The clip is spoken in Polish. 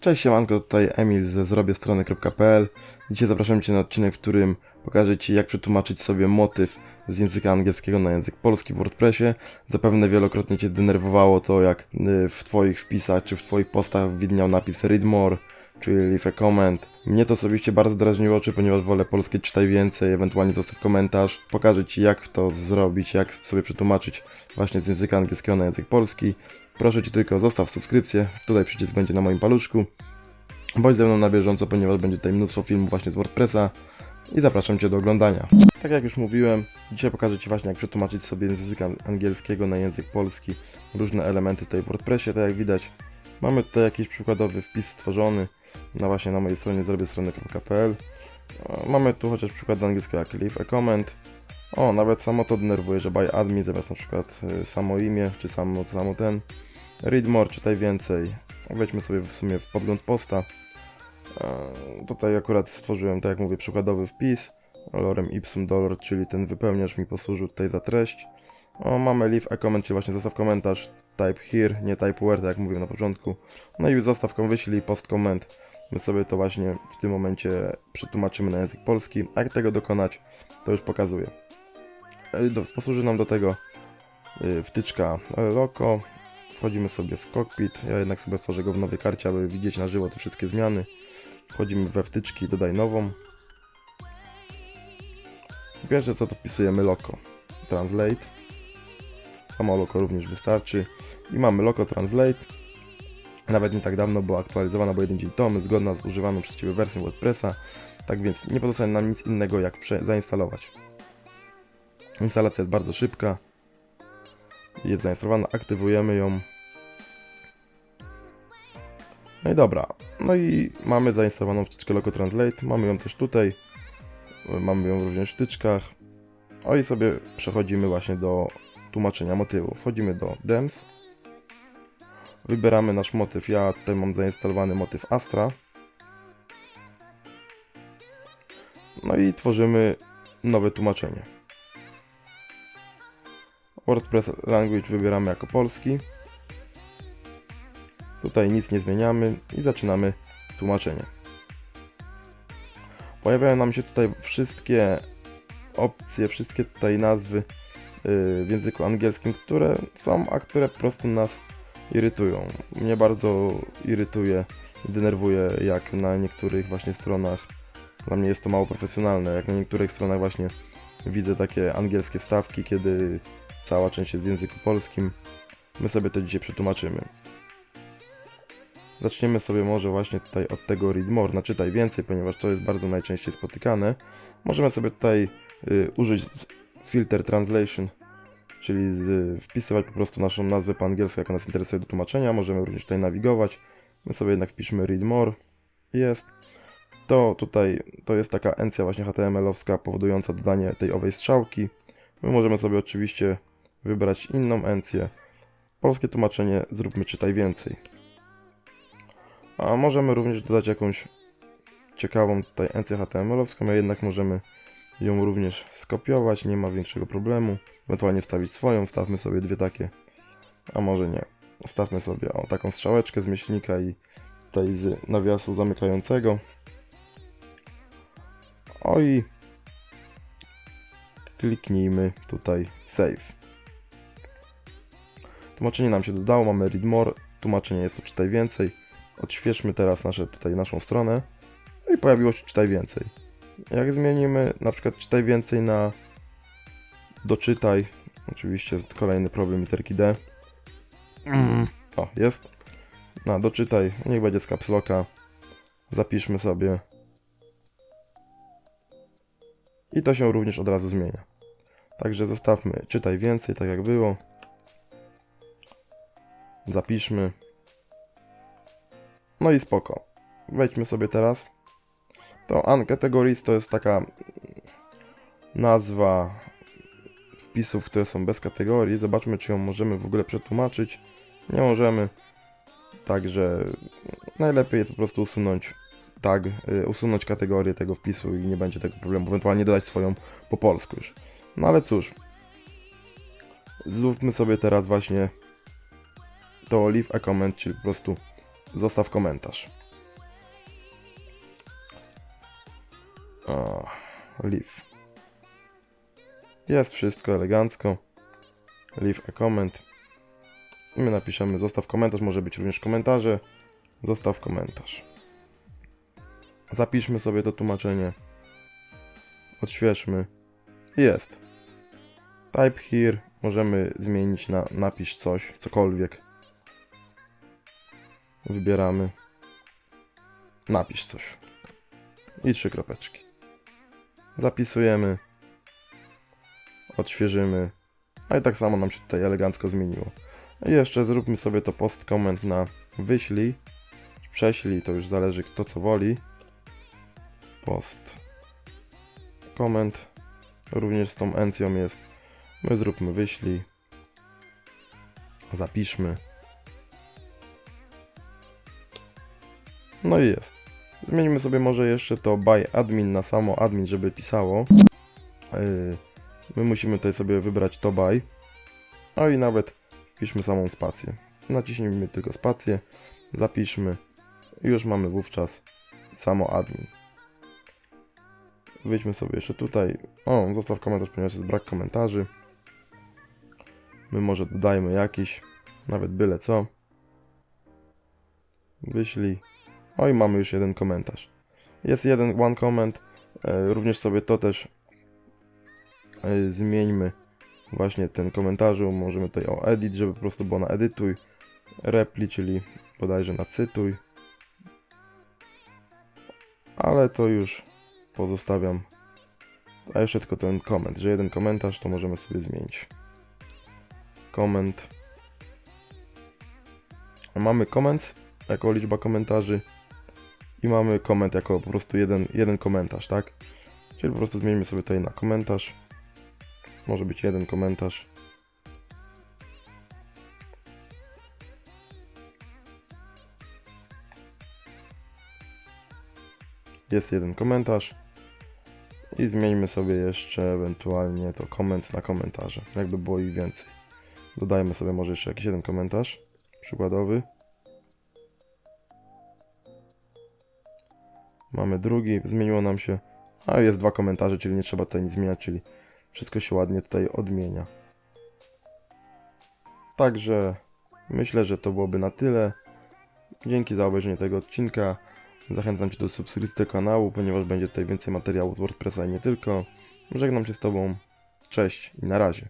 Cześć siemanko, tutaj Emil ze zrobiestrony.pl Dzisiaj zapraszam Cię na odcinek, w którym pokażę Ci jak przetłumaczyć sobie motyw z języka angielskiego na język polski w WordPressie. Zapewne wielokrotnie Cię denerwowało to, jak y, w Twoich wpisach czy w Twoich postach widniał napis read more, czyli leave a comment. Mnie to osobiście bardzo drażniło oczy, ponieważ wolę polskie czytaj więcej, ewentualnie zostaw komentarz. Pokażę Ci jak to zrobić, jak sobie przetłumaczyć właśnie z języka angielskiego na język polski. Proszę Cię tylko zostaw subskrypcję, tutaj przycisk będzie na moim paluszku. Bądź ze mną na bieżąco, ponieważ będzie tutaj mnóstwo filmów właśnie z WordPressa i zapraszam Cię do oglądania. Tak jak już mówiłem, dzisiaj pokażę Ci właśnie jak przetłumaczyć sobie z języka angielskiego na język polski różne elementy tutaj w WordPressie, tak jak widać. Mamy tutaj jakiś przykładowy wpis stworzony na właśnie na mojej stronie zrobię. Mamy tu chociaż przykład angielskiego jak leave a comment. O, nawet samo to denerwuje, że by admin zamiast na przykład y, samo imię, czy samo, samo ten. Read more, czytaj więcej. Wejdźmy sobie w sumie w podgląd posta. E, Tutaj akurat stworzyłem, tak jak mówię, przykładowy wpis. Lorem ipsum dolor, czyli ten wypełniacz mi posłużył tutaj za treść. O, mamy leave a comment, czyli właśnie zostaw komentarz. Type here, nie type where, tak jak mówiłem na początku. No i zostaw wyślij post comment. My sobie to właśnie w tym momencie przetłumaczymy na język polski. A jak tego dokonać, to już pokazuję. E, Posłuży nam do tego y, wtyczka Loco. Wchodzimy sobie w cockpit. Ja jednak sobie tworzę go w nowej karcie, aby widzieć na żywo te wszystkie zmiany. Wchodzimy we wtyczki, dodaj nową. Pierwsze co to wpisujemy Loco. Translate. Samo Loco również wystarczy. I mamy Loco Translate. Nawet nie tak dawno była aktualizowana, bo jeden dzień temu, zgodna z używaną przez Ciebie wersją WordPressa. Tak więc nie pozostaje nam nic innego jak zainstalować. Instalacja jest bardzo szybka. Jest zainstalowana, aktywujemy ją. No i dobra. No i mamy zainstalowaną wtyczkę Loco Translate. Mamy ją też tutaj. Mamy ją również w wtyczkach. O i sobie przechodzimy właśnie do tłumaczenia motywu. Wchodzimy do DEMS. Wybieramy nasz motyw. Ja tutaj mam zainstalowany motyw Astra. No i tworzymy nowe tłumaczenie. WordPress Language wybieramy jako polski. Tutaj nic nie zmieniamy i zaczynamy tłumaczenie. Pojawiają nam się tutaj wszystkie opcje, wszystkie tutaj nazwy yy, w języku angielskim, które są, a które po prostu nas irytują. Mnie bardzo irytuje i denerwuje, jak na niektórych właśnie stronach dla mnie jest to mało profesjonalne, jak na niektórych stronach właśnie widzę takie angielskie wstawki, kiedy cała część jest w języku polskim. My sobie to dzisiaj przetłumaczymy. Zaczniemy sobie może właśnie tutaj od tego read more, na czytaj więcej, ponieważ to jest bardzo najczęściej spotykane. Możemy sobie tutaj y, użyć filter translation, czyli z, wpisywać po prostu naszą nazwę po angielsku, jaka nas interesuje do tłumaczenia. Możemy również tutaj nawigować. My sobie jednak wpiszmy read more. Jest. To tutaj, to jest taka encja właśnie HTML-owska powodująca dodanie tej owej strzałki. My możemy sobie oczywiście wybrać inną encję. Polskie tłumaczenie zróbmy czytaj więcej. A możemy również dodać jakąś ciekawą tutaj encję HTML-owską, a jednak możemy ją również skopiować, nie ma większego problemu. Ewentualnie wstawić swoją, wstawmy sobie dwie takie, a może nie. Wstawmy sobie o taką strzałeczkę z myślnika i tutaj z nawiasu zamykającego. O i kliknijmy tutaj save. Tłumaczenie nam się dodało, mamy read more, tłumaczenie jest tu czytaj więcej. Odświeżmy teraz nasze, tutaj naszą stronę. No i pojawiło się czytaj więcej. Jak zmienimy na przykład czytaj więcej na doczytaj, oczywiście kolejny problem literki D. O, jest. Na doczytaj, niech będzie z caps locka. Zapiszmy sobie. I to się również od razu zmienia. Także zostawmy czytaj więcej, tak jak było. Zapiszmy. No i spoko. Wejdźmy sobie teraz. To uncategories to jest taka nazwa wpisów, które są bez kategorii. Zobaczmy, czy ją możemy w ogóle przetłumaczyć. Nie możemy. Także najlepiej jest po prostu usunąć tag, y, usunąć kategorię tego wpisu i nie będzie tego problemu. Ewentualnie dodać swoją po polsku już. No ale cóż. Zróbmy sobie teraz właśnie to leave a comment, czyli po prostu zostaw komentarz. O, leave. Jest wszystko elegancko. Leave a comment. I my napiszemy zostaw komentarz, może być również komentarze. Zostaw komentarz. Zapiszmy sobie to tłumaczenie. Odświeżmy. Jest. Type here możemy zmienić na napisz coś, cokolwiek. Wybieramy. Napisz coś. I trzy kropeczki. Zapisujemy. Odświeżymy. A i tak samo nam się tutaj elegancko zmieniło. I jeszcze zróbmy sobie to post comment na wyślij. Prześlij, to już zależy kto co woli. Post. Comment. Również z tą encją jest. My zróbmy wyślij. Zapiszmy. No i jest. Zmienimy sobie może jeszcze to by admin na samo admin, żeby pisało. Yy, My musimy tutaj sobie wybrać to by. No i nawet wpiszmy samą spację. Naciśnijmy tylko spację, zapiszmy już mamy wówczas samo admin. Wyjdźmy sobie jeszcze tutaj. O, zostaw komentarz, ponieważ jest brak komentarzy. My może dodajmy jakiś, nawet byle co. Wyślij. O i mamy już jeden komentarz. Jest jeden one comment. E, również sobie to też e, zmieńmy właśnie ten komentarzu. Możemy tutaj o edit, żeby po prostu było na edytuj. Repli, czyli bodajże na cytuj. Ale to już pozostawiam. A jeszcze tylko ten koment, że jeden komentarz to możemy sobie zmienić. Koment. Mamy koment jako liczba komentarzy i mamy koment jako po prostu jeden, jeden komentarz, tak? Czyli po prostu zmienimy sobie tutaj na komentarz. Może być jeden komentarz. Jest jeden komentarz. I zmieńmy sobie jeszcze ewentualnie to koment na komentarze, jakby było ich więcej. Dodajmy sobie może jeszcze jakiś jeden komentarz przykładowy. Mamy drugi, zmieniło nam się. A jest dwa komentarze, czyli nie trzeba tutaj nic zmieniać, czyli wszystko się ładnie tutaj odmienia. Także myślę, że to byłoby na tyle. Dzięki za obejrzenie tego odcinka. Zachęcam Cię do subskrypcji tego kanału, ponieważ będzie tutaj więcej materiałów z WordPressa i nie tylko. Żegnam się z Tobą. Cześć i na razie.